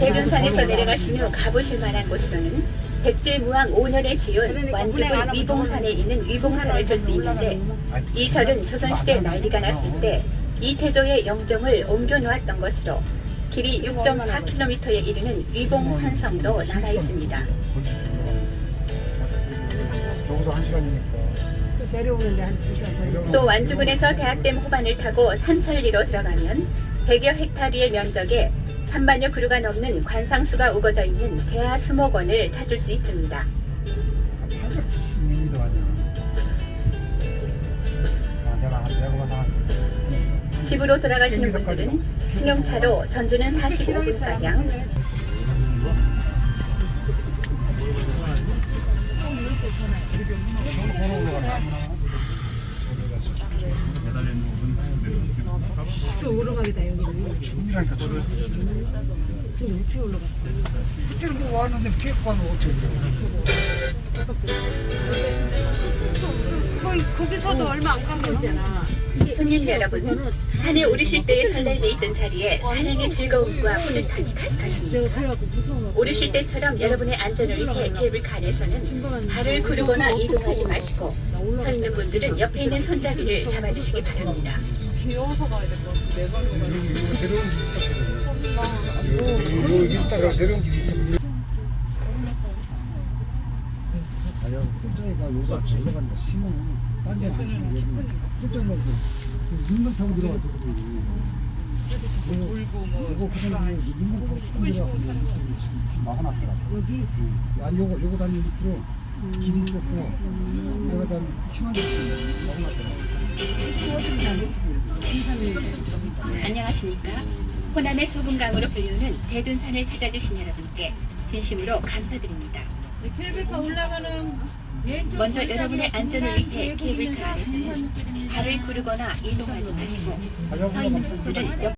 대둔산에서 내려가신 후 가보실 만한 곳으로는 백제무왕 5년에 지은 완주군 위봉산에 있는 위봉사를 볼수 있는데 이 절은 조선시대 난리가 났을 때 이태조의 영종을 옮겨 놓았던 것으로 길이 6.4km에 이르는 위봉산성도 남아 있습니다. 여기도 한 시간이니까. 내려오는데 한 2시간 걸리고 또 완주군에서 대학댐 호반을 타고 산천리로 들어가면 100여 헥타르의 면적에 3만여 그루가 넘는 관상수가 우거져 있는 대하 수목원을 찾을 수 있습니다. 870m 아니야. 아, 내가 한 내가 한 집으로 돌아가시는 분들은 승용차로 전주는 45분가량, 계속 오르막이다 여기는 춤이라니까 춤. 지금 어떻게 올라갔어 그때는 뭐 왔는데 계획 가면 어떻게 거기, 거기서도 얼마 안 가면 손님 여러분, 산에 오르실 때의 설렘이 있던 자리에 산행의 즐거움과 뿌듯함이 가득하십니다. 내가 그래갖고 무서워 오르실 때처럼 여러분의 안전을 위해 케이블 카에서는 발을 구르거나 이동하지 마시고 서 있는 분들은 옆에 있는 손잡이를 잡아주시기 바랍니다. 귀여워서 가야 될 것 같아. 내 발로 가야 돼. 내려온 길 있었거든. 여기 있다가 내려온 길 있어. 아니요, 혼자가 요새 저거 간다. 심어. 딴 데서 혼자 가고 눈만 타고 들어갔거든. 울고 뭐. 이거 그냥 눈만 타고 쑥 들어가고 지금 막아놨더라고. 여기 야, 요거 요거 다니는 밑으로 길이 있었어. 요거 다니 심한 데 있어. 막아놨더라고. 안녕하십니까. 호남의 소금강으로 불리우는 대둔산을 찾아주신 여러분께 진심으로 감사드립니다. 이 케이블카 올라가는 왼쪽 먼저 여러분의 안전을 위해 케이블카 안에서는. 발을 구르거나 이동하지 마시고 서 있는 분들은 옆